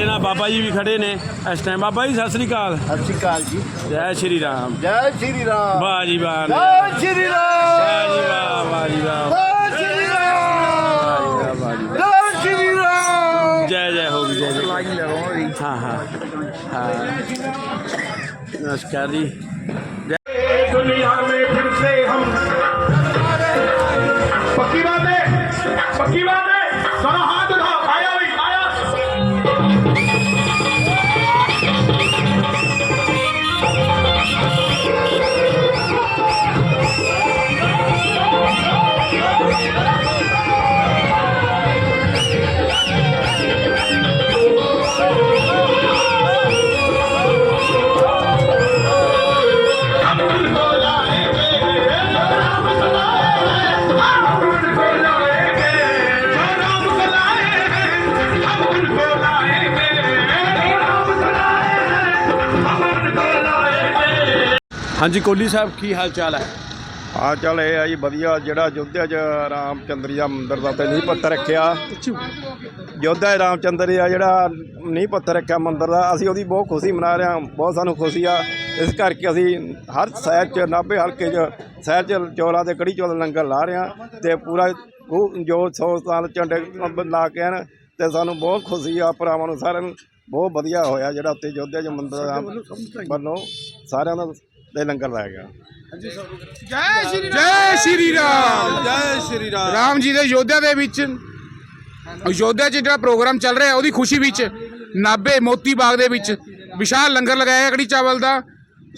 ਸਾਡੇ ਨਾਲ ਬਾਬਾ ਜੀ ਵੀ ਖੜੇ ਨੇ ਇਸ ਟਾਈਮ ਬਾਬਾ ਜੀ ਸਤਿ ਸ੍ਰੀ ਅਕਾਲ ਸਤਿ ਸ਼੍ਰੀ ਅਕਾਲ ਜੀ ਜੈ ਸ਼੍ਰੀ ਰਾਮ ਜੈ ਸ਼੍ਰੀ ਰਾਮ ਵਾਹ ਜੀ ਵਾਹ ਜੈ ਸ਼੍ਰੀ ਰਾਮ ਵਾਹ ਜੀ ਵਾਹ ਵਾਹ ਜੀ ਵਾਹ ਜੈ ਸ਼੍ਰੀ ਰਾਮ ਵਾਹ ਜੀ ਵਾਹ ਜੈ ਸ਼੍ਰੀ ਰਾਮ ਜੈ ਜੈ ਹੋ ਗਈ ਜੈ ਜੈ ਹਾਂ ਹਾਂ ਹਾਂ ਨਮਸਕਾਰ ਜੀ दुनिया में फिर से हम ਹਾਂਜੀ ਕੋਲੀ ਸਾਹਿਬ ਕੀ ਹਾਲ ਚਾਲ ਹੈ? ਆ ਚੱਲ ਇਹ ਆ ਜੀ ਵਧੀਆ। ਜਿਹੜਾ ਅਯੋਧਿਆ ਚ ਰਾਮਚੰਦਰ ਜੀ ਦਾ ਮੰਦਿਰ ਦਾ ਤੇ ਨੀਂਹ ਪੱਥਰ ਰੱਖਿਆ। ਅਯੋਧਿਆ ਰਾਮਚੰਦਰ ਜੀ ਜਿਹੜਾ ਨੀਂਹ ਪੱਥਰ ਰੱਖਿਆ ਮੰਦਿਰ ਦਾ ਅਸੀਂ ਉਹਦੀ ਬਹੁਤ ਖੁਸ਼ੀ ਮਨਾ ਰਹੇ ਹਾਂ ਬਹੁਤ ਸਾਨੂੰ ਖੁਸ਼ੀ ਆ। ਇਸ ਕਰਕੇ ਅਸੀਂ ਹਰ ਸ਼ਹਿਰ ਚ ਨਾਭੇ ਹਲਕੇ ਚ ਸ਼ਹਿਰ ਚ ਚੌਲਾਂ ਤੇ ਕੜੀ ਚੌਲ ਲੰਗਰ ਲਾ ਰਹੇ ਹਾਂ ਤੇ ਪੂਰਾ ਜੋ 100 ਸਾਲ ਝੰਡੇ ਲਾ ਕੇ ਹਨ ਤੇ ਸਾਨੂੰ ਬਹੁਤ ਖੁਸ਼ੀ ਆ ਭਰਾਵਾਂ ਨੂੰ ਸਾਰਿਆਂ ਨੂੰ। ਬਹੁਤ ਵਧੀਆ ਹੋਇਆ ਜਿਹੜਾ ਉੱਤੇ ਅਯੋਧਿਆ ਚ ਮੰਦਿਰ ਦਾ ਵੱਲੋਂ ਸਾਰਿਆਂ ਦਾ ਤੇ ਲੰਗਰ ਲਾਇਆ ਗਿਆ। ਜੈ ਸ਼੍ਰੀ ਰਾਮ। ਜੈ ਸ਼੍ਰੀ ਰਾਮ। ਰਾਮ। ਜੀ ਦੇ ਯੋਧਿਆ ਦੇ ਵਿੱਚ। ਅਯੋਧਿਆ 'ਚ ਜਿਹੜਾ ਪ੍ਰੋਗਰਾਮ ਚੱਲ ਰਿਹਾ ਉਹਦੀ ਖੁਸ਼ੀ ਵਿੱਚ ਨਾਭੇ ਮੋਤੀ ਬਾਗ ਦੇ ਵਿੱਚ ਵਿਸ਼ਾਲ ਲੰਗਰ ਲਗਾਇਆ ਕੜੀ ਚਾਵਲ ਦਾ।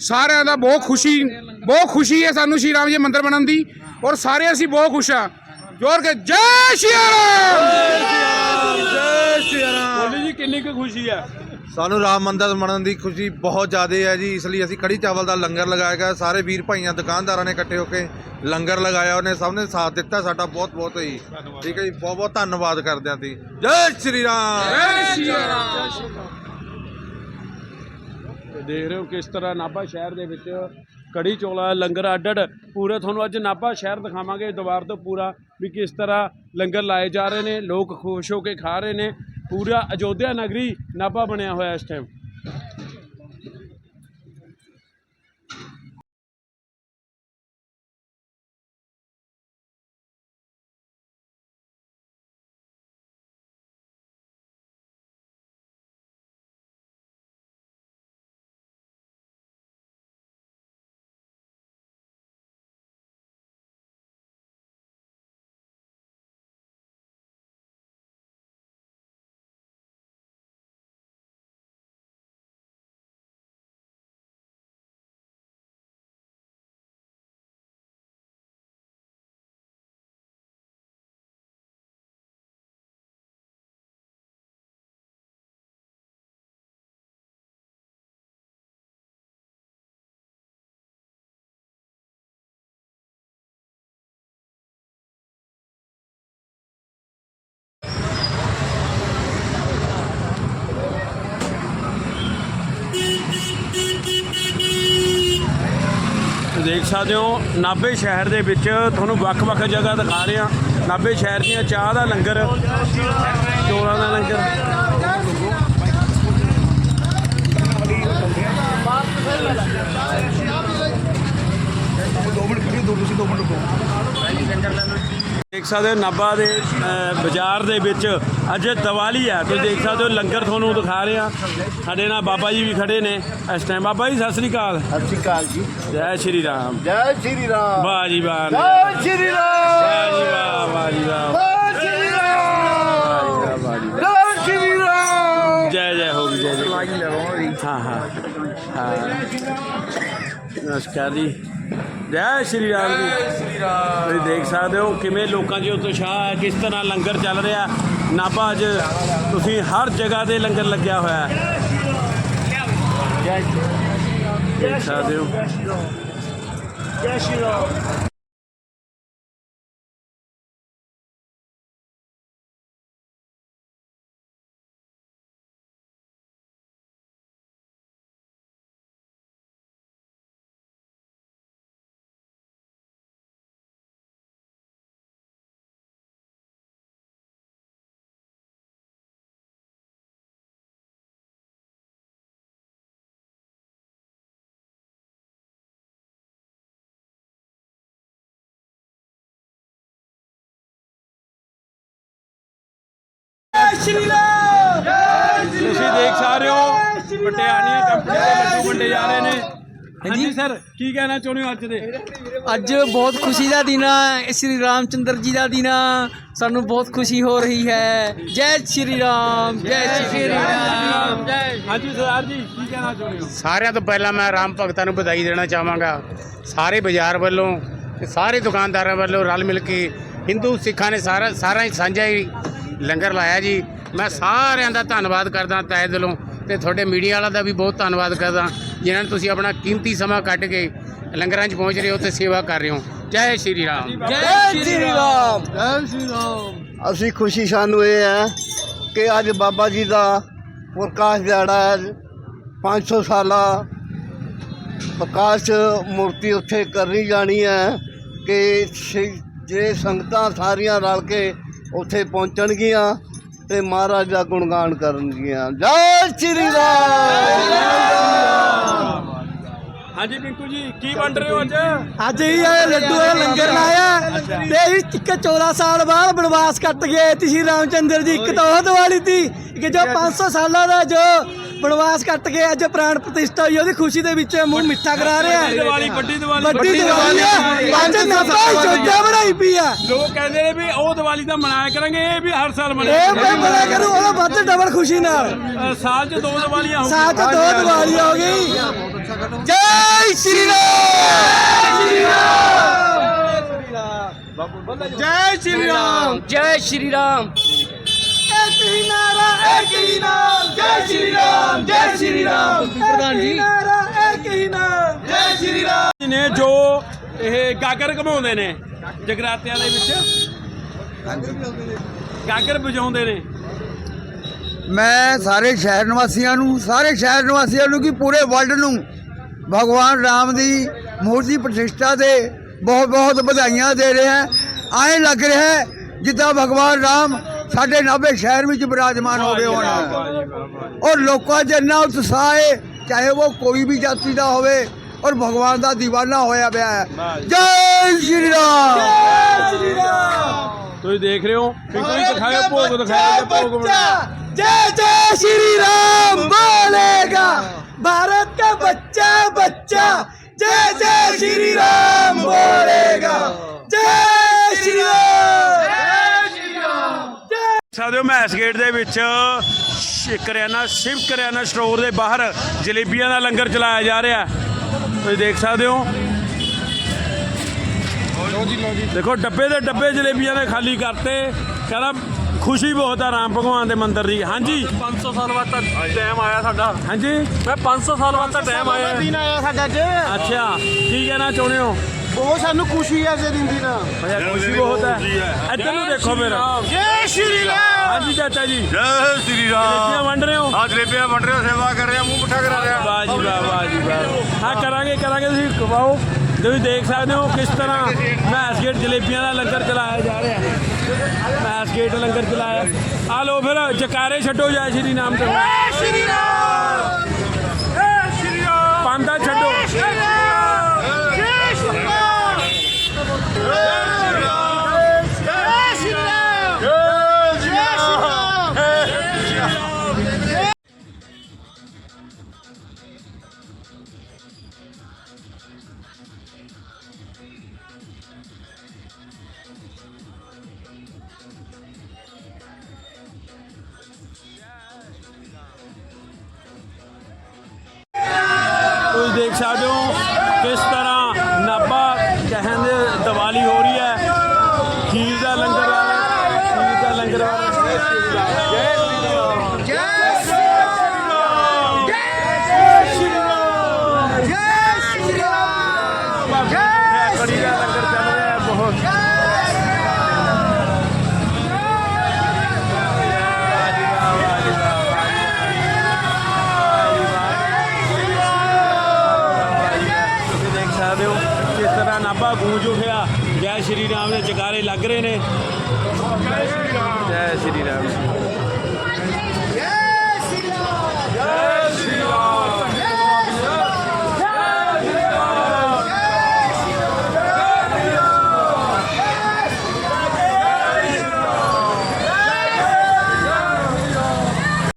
ਸਾਰਿਆਂ ਦਾ ਬਹੁਤ ਖੁਸ਼ੀ ਬਹੁਤ ਖੁਸ਼ੀ ਹੈ ਸਾਨੂੰ ਸ਼੍ਰੀ ਰਾਮ ਜੀ ਮੰਦਿਰ ਬਣਨ ਦੀ ਔਰ ਸਾਰੇ ਅਸੀਂ ਬਹੁਤ ਖੁਸ਼ ਹਾਂ। ਜੋਰ ਕੇ ਜੈ ਸ਼੍ਰੀ ਰਾਮ। ਕੋਲੀ ਜੀ ਕਿੰਨੀ ਕੁ ਖੁਸ਼ੀ ਹੈ? ਸਾਨੂੰ ਰਾਮ ਮੰਦਿਰ ਬਣਨ ਦੀ ਖੁਸ਼ੀ ਬਹੁਤ ਜ਼ਿਆਦਾ ਹੈ ਜੀ। ਇਸ ਲਈ ਅਸੀਂ ਕੜੀ ਚਾਵਲ ਦਾ ਲੰਗਰ ਲਗਾਇਆ ਗਿਆ। ਸਾਰੇ ਵੀਰ ਭਾਈਆਂ ਦੁਕਾਨਦਾਰਾਂ ਨੇ ਇਕੱਠੇ ਹੋ ਕੇ ਲੰਗਰ ਲਗਾਇਆ। ਉਹਨੇ ਸਭ ਨੇ ਸਾਥ ਦਿੱਤਾ। ਸਾਡਾ ਬਹੁਤ ਬਹੁਤ ਹੀ ਠੀਕ ਹੈ ਜੀ। ਬਹੁਤ ਬਹੁਤ ਧੰਨਵਾਦ ਕਰਦੇ ਹਾਂ ਜੀ ਜੈ ਸ਼੍ਰੀ ਰਾਮ! ਜੈ ਸ਼੍ਰੀ ਰਾਮ। ਦੇਖ ਰਹੇ ਹੋ ਕਿਸ ਤਰ੍ਹਾਂ ਨਾਭਾ ਸ਼ਹਿਰ ਦੇ ਵਿੱਚ ਕੜੀ ਚੋਲਾ ਲੰਗਰ ਅੱਡ ਅੱਡ ਪੂਰੇ ਤੁਹਾਨੂੰ ਅੱਜ ਨਾਭਾ ਸ਼ਹਿਰ ਦਿਖਾਵਾਂਗੇ। ਦੁਬਾਰ ਤੋਂ ਪੂਰਾ ਵੀ ਕਿਸ ਤਰ੍ਹਾਂ ਲੰਗਰ ਲਾਏ ਜਾ ਰਹੇ ਨੇ। ਲੋਕ ਖੁਸ਼ ਹੋ ਕੇ ਖਾ ਰਹੇ ਨੇ। ਪੂਰਾ ਅਯੋਧਿਆ ਨਗਰੀ ਨਾਭਾ ਬਣਿਆ ਹੋਇਆ ਇਸ ਟਾਈਮ ਦੇਖ ਸਕਦੇ ਹੋ, ਨਾਭੇ ਸ਼ਹਿਰ ਦੇ ਵਿੱਚ ਤੁਹਾਨੂੰ ਵੱਖ-ਵੱਖ ਜਗ੍ਹਾ ਦਿਖਾ ਰਹੇ ਹਾਂ। ਨਾਭੇ ਸ਼ਹਿਰ ਦੀਆਂ ਚਾਹ ਦਾ ਲੰਗਰ, ਚੋਲਾਂ ਦਾ ਲੰਗਰ। ਦੇਖ ਸਕਦੇ ਹੋ ਨਾਭਾ ਦੇ ਬਾਜ਼ਾਰ ਦੇ ਵਿੱਚ ਅੱਜ ਦੀਵਾਲੀ ਆ ਤੁਸੀਂ ਦੇਖ ਸਕਦੇ ਹੋ ਲੰਗਰ ਤੁਹਾਨੂੰ ਦਿਖਾ ਰਹੇ ਹਾਂ। ਸਾਡੇ ਨਾਲ ਬਾਬਾ ਜੀ ਵੀ ਖੜੇ ਨੇ। ਇਸ ਟਾਈਮ ਬਾਬਾ ਜੀ ਸਤਿ ਸ੍ਰੀ ਅਕਾਲ। ਸਤਿ ਸ਼੍ਰੀ ਅਕਾਲ ਜੀ। ਜੈ ਸ਼੍ਰੀ ਰਾਮ। ਜੈ ਸ਼੍ਰੀ ਰਾਮ। ਵਾਹ ਜੀ ਵਾਹ ਜੈ ਸ਼੍ਰੀ ਵਾਹ ਜੀ ਰਾਮ ਵਾਹ ਵਾਹ ਜੀ ਵਾਹ। ਜੈ ਵਾਹ ਜੀ ਵਾਹ। ਜੈ ਸ਼੍ਰੀ ਰਾਮ। ਜੈ ਜੈ ਹੋ ਗਈ ਜੈ ਜੈ। ਹਾਂ ਹਾਂ। ਹਾਂ। ਨਮਸਕਾਰ ਜੀ। ਜੈ ਸ਼੍ਰੀ ਰਾਮ ਜੀ। ਤੁਸੀਂ ਦੇਖ ਸਕਦੇ ਹੋ ਕਿਵੇਂ ਲੋਕਾਂ 'ਚ ਉਤਸ਼ਾਹ ਹੈ ਕਿਸ ਤਰ੍ਹਾਂ ਲੰਗਰ ਚੱਲ ਰਿਹਾ। ਨਾਭਾ 'ਚ ਤੁਸੀਂ ਹਰ ਜਗ੍ਹਾ ਤੇ ਲੰਗਰ ਲੱਗਿਆ ਹੋਇਆ ਹੈ। ਦੇਖ ਸਕਦੇ ਹੋ। ਜੈ ਸ਼੍ਰੀ ਰਾਮ। ਸ਼੍ਰੀ ਰਾਮ। ਤੁਸੀਂ ਦੇਖ ਸਕਦੇ ਹੋ? ਪਟਿਆਣੀਆਂ ਕੰਪਨੀ ਦੇ ਲੱਡੂ ਵੰਡੇ ਜਾ ਰਹੇ ਨੇ। ਹਾਂਜੀ ਸਰ ਕੀ ਕਹਿਣਾ ਚਾਹੁੰਦੇ ਹੋ ਅੱਜ ਦੇ? ਅੱਜ ਬਹੁਤ ਖੁਸ਼ੀ ਦਾ ਦਿਨ ਹੈ ਸ਼੍ਰੀ ਰਾਮਚੰਦਰ ਜੀ ਦਾ ਦਿਨ ਸਾਨੂੰ ਬਹੁਤ ਖੁਸ਼ੀ ਹੋ ਰਹੀ ਹੈ। ਜੈ ਸ਼੍ਰੀ ਰਾਮ ਜੈ ਸ਼੍ਰੀ ਰਾਮ। ਜੈ ਹਾਂਜੀ ਸਰਦਾਰ ਜੀ ਕੀ ਕਹਿਣਾ ਚਾਹੁੰਦੇ ਹੋ? ਸਾਰਿਆਂ ਤੋਂ ਪਹਿਲਾਂ ਮੈਂ ਰਾਮ ਭਗਤਾਂ ਨੂੰ ਵਧਾਈ ਦੇਣਾ ਚਾਹਾਂਗਾ। ਸਾਰੇ ਬਾਜ਼ਾਰ ਵੱਲੋਂ ਤੇ ਸਾਰੇ ਦੁਕਾਨਦਾਰਾਂ ਵੱਲੋਂ ਰਲ ਮਿਲ ਕੇ ਹਿੰਦੂ ਸਿੱਖਾਂ ਨੇ ਸਾਰਾ ਸਾਰਾ ਹੀ ਸਾਂਝਾ ਹੀ ਲੰਗਰ ਲਾਇਆ ਜੀ। ਮੈਂ ਸਾਰਿਆਂ ਦਾ ਧੰਨਵਾਦ ਕਰਦਾ ਤਹਿ ਦਿਲੋਂ ਤੇ ਤੁਹਾਡੇ ਮੀਡੀਆ ਵਾਲਾ ਦਾ ਵੀ ਬਹੁਤ ਧੰਨਵਾਦ ਕਰਦਾ ਜਿਨ੍ਹਾਂ ਨੇ ਤੁਸੀਂ ਆਪਣਾ ਕੀਮਤੀ ਸਮਾਂ ਕੱਢ ਕੇ ਲੰਗਰਾਂ 'ਚ ਪਹੁੰਚ ਰਹੇ ਹੋ ਤੇ ਸੇਵਾ ਕਰ ਰਹੇ ਹੋ। ਜੈ ਸ਼੍ਰੀ ਰਾਮ। ਜੈ ਸ਼੍ਰੀ ਰਾਮ। ਅਸੀਂ ਖੁਸ਼ੀ ਸਾਨੂੰ ਇਹ ਹੈ ਕਿ ਅੱਜ ਬਾਬਾ ਜੀ ਦਾ ਪ੍ਰਕਾਸ਼ ਦਿਹਾੜਾ ਹੈ। 500 ਸਾਲਾ ਪ੍ਰਕਾਸ਼ ਮੂਰਤੀ ਉੱਥੇ ਕਰਨੀ ਜਾਣੀ ਹੈ ਕਿ ਜੇ ਸੰਗਤਾਂ ਸਾਰੀਆਂ ਰਲ ਕੇ ਉੱਥੇ ਪਹੁੰਚਣਗੀਆਂ ਤੇ ਮਹਾਰਾਜ ਦਾ ਗੁਣਗਾਨ ਕਰਨਗੀਆਂ ਜੈ ਸ਼੍ਰੀ ਰਾਮ। ਹਾਂਜੀ ਪਿੰਕੂ ਜੀ ਕੀ ਵੰਡ ਰਹੇ ਹੋ ਅੱਜ? ਅੱਜ ਹੀ ਇਹ ਲੱਡੂ ਦਾ ਲੰਗਰ ਲਾਇਆ। ਤੇ ਇਹ ਇੱਕ 14 ਸਾਲ ਬਾਅਦ ਬਨਵਾਸ ਕੱਟ ਗਏ ਤੇ ਸ਼੍ਰੀ ਰਾਮਚੰਦਰ ਜੀ ਇੱਕ ਤਾਂ ਉਹ ਦੀਵਾਲੀ ਸੀ ਇੱਕ ਜੋ 500 ਸਾਲਾਂ ਦਾ ਜੋ ਬਨਵਾਸ ਕੱਟ ਕੇ ਅੱਜ ਪ੍ਰਾਣ ਪ੍ਰਤਿਸ਼ਠਾ ਹੋਈ ਉਹਦੀ ਖੁਸ਼ੀ ਦੇ ਵਿੱਚ ਮੂੰਹ ਮਿੱਠਾ ਕਰਾ ਰਿਹਾ ਵੱਡੀ ਦੀਵਾਲੀ ਵੱਡੀ ਦੀਵਾਲੀ ਵੱਡੀ ਦੀਵਾਲੀ ਆ ਅੱਜ ਨਾਪਾ ਜੋਜਾ ਬਣਾਈ ਪਈ ਆ ਲੋਕ ਕਹਿੰਦੇ ਨੇ ਵੀ ਉਹ ਦੀਵਾਲੀ ਤਾਂ ਮਨਾਇਆ ਕਰਾਂਗੇ ਇਹ ਵੀ ਹਰ ਸਾਲ ਇਹ ਮਨਾਇਆ ਮੈਂ ਬੜਾ ਕਰੂ ਉਹਦਾ ਵੱਧ ਡਬਲ ਖੁਸ਼ੀ ਨਾਲ। ਅ, ਸਾਲ 'ਚ ਦੋ ਦੀਵਾਲੀਆਂ ਹੋ ਸਾਥ ਦੋ ਦੀਵਾਲੀ ਹੋ ਗਈ ਜੈ ਸ਼੍ਰੀ ਰਾਮ! ਜੈ ਸ਼੍ਰੀ ਰਾਮ! ਜੈ ਸ਼੍ਰੀ ਰਾਮ! ਹੀ ਨਾਰਾ ਇੱਕ ਹੀ ਨਾਮ ਜੈ ਸ਼੍ਰੀ ਰਾਮ ਜੈ ਸ਼੍ਰੀ ਰਾਮ। ਪ੍ਰਧਾਨ ਜੀ ਨਾਰਾ ਇੱਕ ਹੀ ਨਾਮ। ਜੈ ਸ਼੍ਰੀ ਰਾਮ। ਨੇ ਜੋ ਇਹ ਗਾਗਰ ਘਮਾਉਂਦੇ ਨੇ ਜਗਰਾਤਿਆਂ ਦੇ ਵਿੱਚ। ਗਾਗਰ ਵਜਾਉਂਦੇ ਨੇ। ਮੈਂ ਸਾਰੇ ਸ਼ਹਿਰ ਨਿਵਾਸੀਆਂ ਨੂੰ ਸਾਰੇ ਸ਼ਹਿਰ ਨਿਵਾਸੀਆਂ ਨੂੰ ਕਿ ਪੂਰੇ ਵਰਲਡ ਨੂੰ ਭਗਵਾਨ ਰਾਮ ਦੀ ਮੂਰਤੀ ਪ੍ਰਤਿਸ਼ਠਾ ਦੇ ਬਹੁਤ ਬਹੁਤ ਵਧਾਈਆਂ ਦੇ ਰਿਹਾ। ਐਂ ਲੱਗ ਰਿਹਾ ਜਿੱਦਾਂ ਭਗਵਾਨ ਰਾਮ ਸਾਡੇ ਨਾਭੇ ਸ਼ਹਿਰ ਵਿੱਚ ਵਿਰਾਜਮਾਨ ਹੋ ਗਏ ਹੋਣ ਔਰ ਲੋਕਾਂ 'ਚ ਇੰਨਾ ਉਤਸ਼ਾਹ ਹੈ ਚਾਹੇ ਉਹ ਕੋਈ ਵੀ ਜਾਤੀ ਦਾ ਹੋਵੇ ਔਰ ਭਗਵਾਨ ਦਾ دیਵਾਨਾ ਹੋਇਆ ਪਿਆ ਹੈ। ਜੈ। ਸ਼੍ਰੀ ਰਾਮ। ਜੈ ਸ਼੍ਰੀ ਰਾਮ। ਤੁਸੀਂ ਦੇਖ ਰਹੇ ਹੋ? ਕਿ ਕੋਈ ਦਿਖਾਇਆ ਭੋਗ ਦਿਖਾਇਆ ਭੋਗ ਜੈ ਜੈ ਸ਼੍ਰੀ ਰਾਮ ਬੋਲੇਗਾ। भारत का बच्चा बच्चा जय जय श्री राम बोलेगा जय श्री राम ਸਕਦੇ ਹੋ ਮੈਸ ਗੇਟ ਦੇ ਵਿੱਚ ਕਰਿਆਨਾ ਸ਼ਿਵ ਕਰਿਆਨਾ ਸਟੋਰ ਦੇ ਬਾਹਰ ਜਲੇਬੀਆਂ ਦਾ ਲੰਗਰ ਚਲਾਇਆ ਜਾ ਰਿਹਾ। ਹੈ। ਤੁਸੀਂ ਦੇਖ ਸਕਦੇ ਹੋ। ਦੇਖੋ ਡੱਬੇ ਦੇ ਡੱਬੇ ਜਲੇਬੀਆਂ ਦੇ ਖਾਲੀ ਕਰਤੇ। ਕਹਿੰਦਾ ਖੁਸ਼ੀ ਬਹੁਤ ਆ ਰਾਮ ਭਗਵਾਨ ਦੇ ਮੰਦਿਰ ਦੀ। ਹਾਂਜੀ। 500 ਸਾਲ ਬਾਅਦ ਤਾਂ ਟਾਈਮ ਆਇਆ ਸਾਡਾ। ਹਾਂਜੀ। ਮੈਂ 500 ਸਾਲ ਬਾਅਦ ਤਾਂ ਟਾਈਮ ਆਇਆ। ਦਿਨ ਆਇਆ ਸਾਡਾ ਅੱਜ। ਅੱਛਾ ਕੀ ਕਹਿਣਾ ਚਾਹੁੰਦੇ ਹੋ? ਬਹੁਤ ਸਾਨੂੰ ਖੁਸ਼ੀ ਹੈ ਇਸ ਦਿਨ ਦੀ ਨਾ ਭਈਆ ਖੁਸ਼ੀ ਬਹੁਤ ਹੈ। ਇੱਧਰ ਨੂੰ ਦੇਖੋ ਮੇਰਾ। ਜੈ ਸ਼੍ਰੀ ਰਾਮ। ਹਾਂਜੀ ਚਾਚਾ ਜੀ। ਜੈ ਸ਼੍ਰੀ ਜਲੇਬੀਆਂ ਵੰਡ ਰਹੇ ਹੋ? ਆ ਜਲੇਬੀਆਂ ਵੰਡ ਰਹੇ ਹੋ, ਸੇਵਾ ਕਰ ਰਹੇ ਹੋ, ਮੂੰਹ ਮਿੱਠਾ ਕਰਾ ਰਹੇ। ਹੋ। ਵਾਹ ਜੀ ਵਾਹ ਵਾਹ ਜੀ ਵਾਹ। ਹਾਂ ਕਰਾਂਗੇ ਕਰਾਂਗੇ ਤੁਸੀਂ ਖਵਾਓ। ਤੁਸੀਂ ਦੇਖ ਸਕਦੇ ਹੋ ਕਿਸ ਤਰ੍ਹਾਂ ਮੈਸ ਗੇਟ ਜਲੇਬੀਆਂ ਦਾ ਲੰਗਰ ਚਲਾਇਆ ਜਾ ਰਿਹਾ ਹੈ। ਮੈਸ ਗੇਟ ਲੰਗਰ ਚਲਾਇਆ। ਆ ਲੋ ਫਿਰ ਜਕਾਰੇ ਛੱਡੋ ਜੈ ਸ਼੍ਰੀ ਨਾਮ ਤੇ। ਜੈ ਸ਼੍ਰੀ ਰਾਮ। ਜੈ ਸ਼੍ਰੀ ਰਾਮ। ਪਾਂਦਾ ਛੱਡੋ ਗੂੰਜ ਉਠਿਆ। ਜੈ ਸ਼੍ਰੀ ਰਾਮ ਦੇ ਜਗਾਰੇ ਲੱਗ ਰਹੇ ਨੇ। ਜੈ ਸ਼੍ਰੀ ਰਾਮ।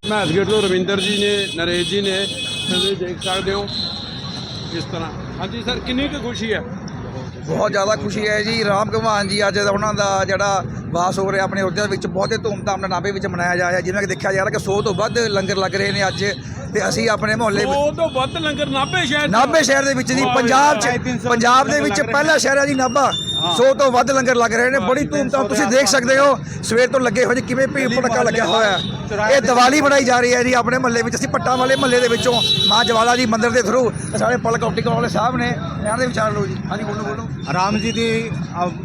ਘਨਾਸਗੇਟ ਤੋਂ ਰਵਿੰਦਰ ਜੀ ਨੇ ਨਰੇਸ਼ ਜੀ ਨੇ ਤੁਸੀਂ ਦੇਖ ਸਕਦੇ ਹੋ ਕਿਸ ਤਰ੍ਹਾਂ। ਹਾਂਜੀ ਸਰ ਕਿੰਨੀ ਕੁ ਖੁਸ਼ੀ ਹੈ? ਬਹੁਤ ਜ਼ਿਆਦਾ ਖੁਸ਼ੀ ਹੈ ਜੀ। ਰਾਮ ਭਗਵਾਨ ਜੀ ਅੱਜ ਉਹਨਾਂ ਦਾ ਜਿਹੜਾ ਵਾਸ ਹੋ ਰਿਹਾ ਆਪਣੇ ਅਯੋਧਿਆ ਵਿੱਚ ਬਹੁਤ ਧੂਮਧਾਮ ਨਾਲ ਨਾਭੇ ਵਿੱਚ ਮਨਾਇਆ ਜਾ ਰਿਹਾ ਜਿਵੇਂ ਕਿ ਦੇਖਿਆ ਜਾ ਰਿਹਾ ਕਿ 100 ਤੋਂ ਵੱਧ ਲੰਗਰ ਲੱਗ ਰਹੇ ਨੇ ਅੱਜ। ਤੇ ਅਸੀਂ ਆਪਣੇ ਮੁਹੱਲੇ ਵਿੱਚ ਉਹ ਤੋਂ ਵੱਧ ਲੰਗਰ ਨਾਭੇ ਸ਼ਹਿਰ। ਨਾਭੇ ਸ਼ਹਿਰ ਦੇ ਵਿੱਚ ਜੀ ਪੰਜਾਬ ਚ ਪੰਜਾਬ ਦੇ ਵਿੱਚ ਪਹਿਲਾ ਸ਼ਹਿਰ ਹੈ ਜੀ ਨਾਭਾ। 100 ਤੋਂ ਵੱਧ ਲੰਗਰ ਲੱਗ ਰਹੇ ਨੇ ਬੜੀ ਧੂਮਧਾਮ ਤੁਸੀਂ ਦੇਖ ਸਕਦੇ ਹੋ ਸਵੇਰ ਤੋਂ ਲੱਗੇ ਹੋਏ ਜੀ ਕਿਵੇਂ ਭੀੜ ਭੜਕਾ ਲੱਗਿਆ ਹੋਇਆ। ਹੈ ਇਹ ਦੀਵਾਲੀ ਮਨਾਈ ਜਾ ਰਹੀ ਹੈ ਜੀ ਆਪਣੇ ਮਹੱਲੇ ਵਿੱਚ। ਅਸੀਂ ਪੱਟਾਂ ਵਾਲੇ ਮਹੱਲੇ ਦੇ ਵਿੱਚੋਂ ਮਾਂ ਜਵਾਲਾ ਜੀ ਮੰਦਿਰ ਦੇ ਥਰੂ ਸਾਡੇ ਪਲਕ ਆਪਟੀਕਲ ਵਾਲੇ ਸਾਹਿਬ ਨੇ ਇਹਨਾਂ ਦੇ ਵਿਚਾਰ ਲਓ ਜੀ। ਹਾਂਜੀ ਬੋਲੋ ਬੋਲੋ। ਰਾਮ ਜੀ ਦੀ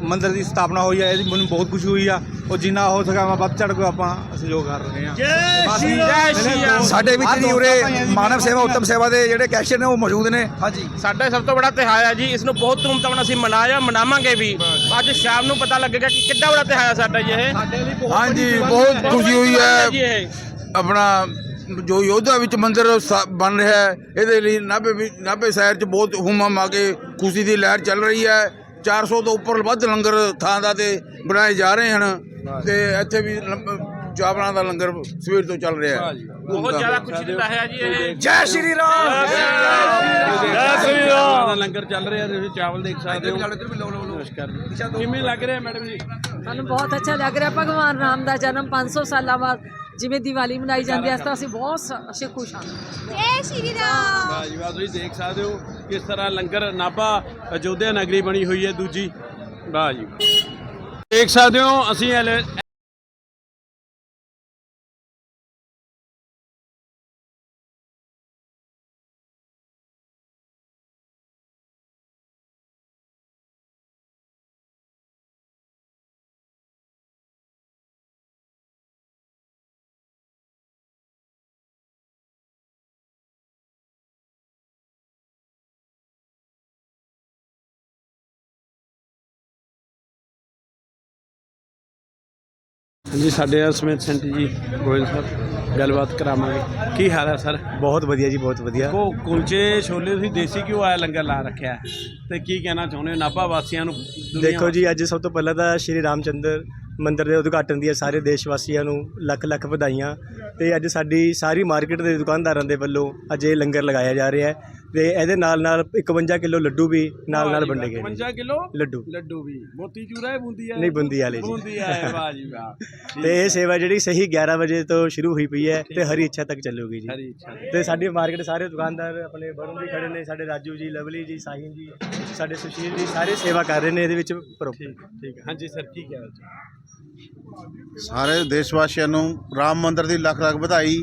ਮੰਦਿਰ ਦੀ ਸਥਾਪਨਾ ਹੋਈ ਹੈ ਇਹਦੀ ਮੈਨੂੰ ਬਹੁਤ ਖੁਸ਼ੀ ਹੋਈ ਆ। ਉਹ ਜਿੰਨਾ ਹੋ ਸਕਿਆ ਮੈਂ ਵੱਧ ਚੜ ਕੇ ਆਪਾਂ ਸਹਿਯੋਗ ਕਰ ਰਹੇ ਹਾਂ। ਜੈ ਸ਼੍ਰੀ ਰਾਮ ਸਾਡੇ ਵਿੱਚ ਜੀ ਉਰੇ ਮਾਨਵ ਸੇਵਾ ਉੱਤਮ ਸੇਵਾ ਦੇ ਜਿਹੜੇ ਕੈਸ਼ੀਅਰ ਨੇ ਉਹ ਮੌਜੂਦ ਨੇ। ਹਾਂਜੀ। ਸਾਡਾ ਸਭ ਤੋਂ ਬੜਾ ਤਿਉਹਾਰ ਹੈ ਜੀ। ਇਸ ਨੂੰ ਬਹੁਤ ਧੂਮਧਾਮ ਨਾਲ ਅਸੀਂ ਮਨਾਇਆ ਮਨਾਵਾਂਗੇ ਵੀ। ਅੱਜ ਸ਼ਾਮ ਨੂੰ ਪਤਾ ਲੱਗੇਗਾ ਕਿ ਕਿੱਡਾ ਬੜਾ ਤਿਉਹਾਰ ਹੈ ਸਾਡਾ ਜੀ ਇਹ। ਹਾਂਜੀ ਬਹੁਤ ਖੁਸ਼ੀ ਹੋਈ ਜੀ ਹੈ ਇਹ। ਆਪਣਾ ਜੋ ਯੋਧਾ ਵਿੱਚ ਮੰਦਿਰ ਸਾ- ਬਣ ਰਿਹਾ ਹੈ ਇਹਦੇ ਲਈ ਨਾਭੇ ਵੀ ਨਾਭੇ ਸ਼ਹਿਰ 'ਚ ਬਹੁਤ ਹੁਮਮ ਆ ਕੇ ਖੁਸ਼ੀ ਦੀ ਲਹਿਰ ਚੱਲ ਰਹੀ ਹੈ। 400 ਤੋਂ ਉੱਪਰ ਵੱਧ ਲੰਗਰ ਥਾਂ ਦਾ ਤੇ ਬਣਾਏ ਜਾ ਰਹੇ ਹਨ। ਤੇ ਇੱਥੇ ਵੀ ਲੰਬ- ਚਾਵਲਾਂ ਦਾ ਲੰਗਰ ਸਵੇਰ ਤੋਂ ਚੱਲ ਰਿਹਾ ਹੈ। ਬਹੁਤ ਜ਼ਿਆਦਾ ਖੁਸ਼ੀ ਦਿੰਦਾ ਹੈ ਜੀ ਇਹ। ਜੈ ਸ਼੍ਰੀ ਰਾਮ। ਜੈ ਸ੍ਰੀ ਰਾਮ। ਦਾ ਲੰਗਰ ਚੱਲ ਰਿਹਾ ਤੁਸੀਂ ਚਾਵਲ ਦੇਖ ਸਕਦੇ ਹੋ। ਨਮਸਕਾਰ। ਕਿਵੇਂ ਲੱਗ ਰਿਹਾ ਮੈਡਮ ਜੀ? ਸਾਨੂੰ ਬਹੁਤ ਅੱਛਾ ਲੱਗ ਰਿਹਾ। ਭਗਵਾਨ ਰਾਮ ਦਾ ਜਨਮ 500 ਸਾਲਾਂ ਬਾਅਦ ਜਿਵੇਂ ਦੀਵਾਲੀ ਮਨਾਈ ਜਾਂਦੀ ਹੈ ਇਸ ਤਰ੍ਹਾਂ ਅਸੀਂ ਬਹੁਤ ਅਸੀਂ ਖੁਸ਼ ਹਾਂ। ਜੈ ਸ਼੍ਰੀ ਰਾਮ। ਵਾਹ ਜੀ ਵਾਹ ਤੁਸੀਂ ਦੇਖ ਸਕਦੇ ਹੋ ਕਿਸ ਤਰ੍ਹਾਂ ਲੰਗਰ ਨਾਭਾ ਅਯੋਧਿਆ ਨਗਰੀ ਬਣੀ ਹੋਈ ਹੈ ਦੂਜੀ। ਵਾਹ ਜੀ ਦੇਖ ਸਕਦੇ ਹੋ ਅਸੀਂ ਹਾਂਜੀ ਸਾਡੇ ਨਾਲ ਸਮੇਤ ਸੈਂਟੀ ਜੀ ਗੋਇਲ ਸਾਹਿਬ ਗੱਲਬਾਤ ਕਰਾਵਾਂਗੇ। ਕੀ ਹਾਲ ਹੈ ਸਰ? ਬਹੁਤ ਵਧੀਆ ਜੀ ਬਹੁਤ ਵਧੀਆ। ਕੋ ਕੁਲਚੇ ਛੋਲੇ ਤੁਸੀਂ ਦੇਸੀ ਘਿਓ ਆਇਆ ਲੰਗਰ ਲਾ ਰੱਖਿਆ ਹੈ। ਤੇ ਕੀ ਕਹਿਣਾ ਚਾਹੁੰਦੇ ਹੋ? ਨਾਭਾ ਵਾਸੀਆਂ ਨੂੰ ਦੁਨੀਆ ਦੇਖੋ ਜੀ ਅੱਜ ਸਭ ਤੋਂ ਪਹਿਲਾਂ ਤਾਂ ਸ਼੍ਰੀ ਰਾਮਚੰਦਰ ਮੰਦਿਰ ਦੇ ਉਦਘਾਟਨ ਦੀਆਂ ਸਾਰੇ ਦੇਸ਼ ਵਾਸੀਆਂ ਨੂੰ ਲੱਖ ਲੱਖ ਵਧਾਈਆਂ। ਤੇ ਅੱਜ ਸਾਡੀ ਸਾਰੀ ਮਾਰਕੀਟ ਦੇ ਦੁਕਾਨਦਾਰਾਂ ਦੇ ਵੱਲੋਂ ਅੱਜ ਇਹ ਲੰਗਰ ਲਗਾਇਆ ਜਾ ਰਿਹਾ ਹੈ। ਤੇ ਇਹਦੇ ਨਾਲ ਨਾਲ 51 ਕਿਲੋ ਲੱਡੂ ਵੀ ਨਾਲ ਨਾਲ ਵੰਡੇ ਗਏ ਨੇ 50 ਕਿਲੋ ਲੱਡੂ। ਲੱਡੂ ਵੀ। ਮੋਤੀ ਚੂਰਾ ਹੈ ਬੂੰਦੀ ਹੈ? ਨਹੀਂ, ਬੂੰਦੀ ਵਾਲੇ ਜੀ। ਬੂੰਦੀ ਹੈ ਵਾਹ ਜੀ ਵਾਹ। ਤੇ ਇਹ ਸੇਵਾ ਜਿਹੜੀ ਸਹੀ 11 ਵਜੇ ਤੋਂ ਸ਼ੁਰੂ ਹੋਈ ਪਈ ਹੈ ਤੇ ਹਰੀ ਇੱਛਾ ਤੱਕ ਚੱਲੂਗੀ ਜੀ। ਹਰੀ ਇੱਛਾ ਤੇ ਸਾਡੀ ਮਾਰਕੀਟ ਸਾਰੇ ਦੁਕਾਨਦਾਰ ਆਪਣੇ ਵਰੁਣ ਜੀ ਖੜੇ ਨੇ ਸਾਡੇ ਰਾਜੂ ਜੀ ਲਵਲੀ ਜੀ ਸਾਹਿਨ ਜੀ ਸਾਡੇ ਸੁਸ਼ੀਲ ਜੀ ਸਾਰੇ ਸੇਵਾ ਕਰ ਰਹੇ ਨੇ ਇਹਦੇ ਵਿੱਚ ਪ੍ਰੋਪਰ ਠੀਕ ਹੈ। ਹਾਂਜੀ ਸਰ ਕੀ ਕਹਿ ਰਹੇ ਹੋ ਸਾਰੇ ਦੇਸ਼ ਵਾਸੀਆਂ ਨੂੰ ਰਾਮ ਮੰਦਿਰ ਦੀ ਲੱਖ ਲੱਖ ਵਧਾਈ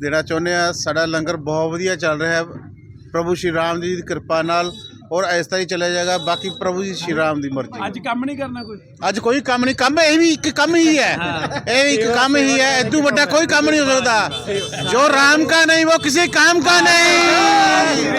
ਦੇਣਾ ਚਾਹੁੰਦੇ ਆ ਸਾਡਾ ਲੰਗਰ ਬਹੁਤ ਵਧੀਆ ਚੱਲ ਰਿਹਾ ਹੈ। ਪ੍ਰਭੂ ਸ਼੍ਰੀ ਰਾਮ ਜੀ ਦੀ ਕਿਰਪਾ ਨਾਲ ਔਰ ਇਸ ਤਰ੍ਹਾਂ ਹੀ ਚੱਲਿਆ ਜਾਏਗਾ ਬਾਕੀ ਪ੍ਰਭੂ ਜੀ ਸ਼੍ਰੀ ਰਾਮ ਦੀ ਮਰਜ਼ੀ ਅੱਜ ਕੰਮ ਨਹੀਂ ਕਰਨਾ ਕੋਈ? ਅੱਜ ਕੋਈ ਕੰਮ ਨਹੀਂ ਕੰਮ ਇਹ ਵੀ ਇੱਕ ਕੰਮ ਹੀ ਹੈ। ਇਹ ਵੀ ਇੱਕ ਕੰਮ ਹੀ ਹੈ ਇਦੋਂ ਵੱਡਾ ਕੋਈ ਕੰਮ ਨਹੀਂ ਹੋ ਸਕਦਾ। ਜੋ ਰਾਮ ਕਾ ਨਹੀਂ ਉਹ ਕਿਸੇ ਕੰਮ ਕਾ ਨਹੀਂ।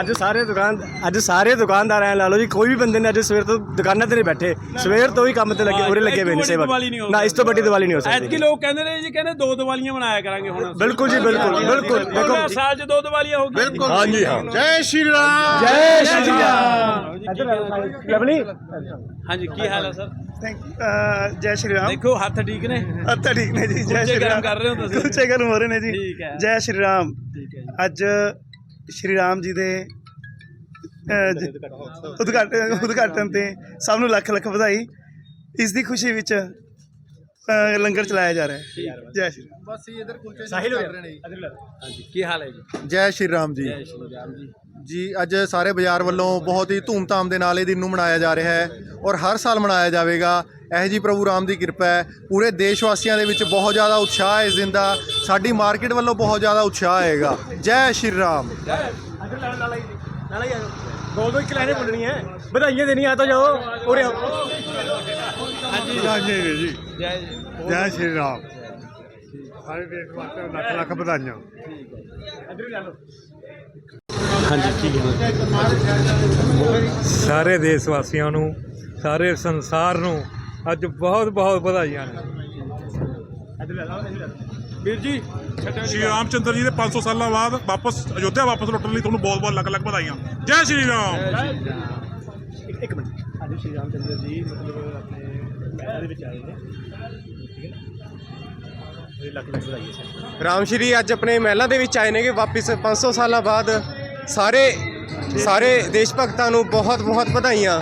ਅੱਜ ਸਾਰੇ ਦੁਕਾਨ ਅੱਜ ਸਾਰੇ ਦੁਕਾਨਦਾਰ ਐ ਲਾ ਲਓ ਜੀ ਕੋਈ ਵੀ ਬੰਦੇ ਨੇ ਅੱਜ ਸਵੇਰ ਤੋਂ ਦੁਕਾਨਾਂ ਤੇ ਨਹੀਂ ਬੈਠੇ। ਸਵੇਰ ਤੋਂ ਹੀ ਕੰਮ ਤੇ ਲੱਗੇ ਉਰੇ ਲੱਗੇ ਹੋਏ ਨੇ ਸੇਵਾ ਨਾ ਇਸ ਤੋਂ ਵੱਡੀ ਦੀਵਾਲੀ ਨਹੀਂ ਹੋ ਸਕਦੀ। ਐਤਕੀ ਲੋਕ ਕਹਿੰਦੇ ਨੇ ਜੀ ਕਹਿੰਦੇ ਦੋ ਦੀਵਾਲੀਆਂ ਮਨਾਇਆ ਕਰਾਂਗੇ ਹੁਣ ਬਿਲਕੁਲ ਜੀ ਬਿਲਕੁਲ ਬਿਲਕੁਲ। ਦੇਖੋ ਸਾਲ 'ਚ ਦੋ ਦੀਵਾਲੀਆਂ ਹੋ ਗਈਆਂ। ਬਿਲਕੁਲ। ਹਾਂ ਹਾਂ। ਜੈ ਸ਼੍ਰੀ ਰਾਮ। ਜੈ ਸ਼੍ਰੀ ਰਾਮ। ਲਵਲੀ। ਹਾਂਜੀ ਕੀ ਹਾਲ ਹੈ ਸਰ? ਜੈ ਸ਼੍ਰੀ ਰਾਮ। ਦੇਖੋ ਹੱਥ ਠੀਕ ਨੇ? ਹੱਥ ਠੀਕ ਨੇ ਜੀ ਜੈ ਸ਼੍ਰੀ ਰਾਮ। ਕਰ ਰਹੇ ਹੋ ਤੁਸੀਂ। ਕੁਲਚੇ ਗਰਮ ਹੋ ਰਹੇ ਨੇ ਜੀ। ਜੈ ਸ਼੍ਰੀ ਰਾਮ। ਅੱਜ ਸ਼੍ਰੀ ਰਾਮ ਜੀ ਦੇ ਉਦਘਾਟਨ ਉਦਘਾਟਨ ਤੇ ਸਭ ਨੂੰ ਲੱਖ ਲੱਖ ਵਧਾਈ। ਇਸ ਦੀ ਖੁਸ਼ੀ ਵਿੱਚ ਲੰਗਰ ਚਲਾਇਆ ਜਾ ਰਿਹਾ ਹੈ। ਜੈ ਸ਼੍ਰੀ ਰਾਮ। ਸਾਹਿਲ ਹੋ ਗਿਆ? ਹਾਂਜੀ ਕੀ ਹਾਲ ਹੈ ਜੀ? ਜੈ ਸ਼੍ਰੀ ਰਾਮ ਜੀ। ਜੈ ਸ਼੍ਰੀ ਰਾਮ ਜੀ। ਜੀ ਅੱਜ ਸਾਰੇ ਬਾਜ਼ਾਰ ਵੱਲੋਂ ਬਹੁਤ ਹੀ ਧੂਮਧਾਮ ਦੇ ਨਾਲ ਇਹ ਦਿਨ ਨੂੰ ਮਨਾਇਆ ਜਾ ਰਿਹਾ ਹੈ ਔਰ ਹਰ ਸਾਲ ਮਨਾਇਆ ਜਾਵੇਗਾ। ਇਹ ਜੀ ਪ੍ਰਭੂ ਰਾਮ ਦੀ ਕਿਰਪਾ ਹੈ। ਪੂਰੇ ਦੇਸ਼ ਵਾਸੀਆਂ ਦੇ ਵਿੱਚ ਬਹੁਤ ਜ਼ਿਆਦਾ ਉਤਸ਼ਾਹ ਹੈ ਇਸ ਦਿਨ ਦਾ। ਸਾਡੀ ਮਾਰਕੀਟ ਵੱਲੋਂ ਬਹੁਤ ਜ਼ਿਆਦਾ ਉਤਸ਼ਾਹ ਹੈਗਾ ਜੈ ਸ਼੍ਰੀ ਰਾਮ। ਦੋ ਦੋ ਇੱਕ ਲੈਣੇ ਬੋਲਣੀ ਹੈ ਵਧਾਈਆਂ ਦੇਣੀਆਂ ਆ ਤਾਂ ਜਾਓ। ਉਰੇ ਆਓ। ਜੈ ਜੀ। ਜੈ ਸ਼੍ਰੀ ਰਾਮ। ਸਾਰੇ ਦੇਸ਼ ਵਾਸੀਆਂ ਨੂੰ ਲੱਖ ਲੱਖ ਵਧਾਈਆਂ। ਹਾਂਜੀ ਕੀ ਹਾਲ ਸਾਰੇ ਦੇਸ਼ ਵਾਸੀਆਂ ਨੂੰ ਸਾਰੇ ਸੰਸਾਰ ਨੂੰ ਅੱਜ ਬਹੁਤ ਬਹੁਤ ਵਧਾਈਆਂ ਨੇ। ਵੀਰ ਜੀ ਸ਼੍ਰੀ ਰਾਮਚੰਦਰ ਜੀ ਦੇ 500 ਸਾਲਾਂ ਬਾਅਦ ਵਾਪਸ ਅਯੋਧਿਆ ਵਾਪਸ ਲੁੱਟਣ ਲਈ ਤੁਹਾਨੂੰ ਬਹੁਤ ਬਹੁਤ ਲੱਖ ਲੱਖ ਵਧਾਈਆਂ। ਜੈ ਸ਼੍ਰੀ ਰਾਮ। ਇੱਕ ਮਿੰਟ। ਅੱਜ ਸ਼੍ਰੀ ਰਾਮਚੰਦਰ ਜੀ ਮਤਲਬ ਆਪਣੇ ਰਾਮ ਸ਼੍ਰੀ ਅੱਜ ਆਪਣੇ ਮਹਿਲਾਂ ਦੇ ਵਿੱਚ ਆਏ ਨੇਗੇ। ਵਾਪਿਸ 500 ਸਾਲਾਂ ਬਾਅਦ ਸਾਰੇ ਸਾਰੇ ਦੇਸ਼ ਭਗਤਾਂ ਨੂੰ ਬਹੁਤ ਬਹੁਤ ਵਧਾਈਆਂ।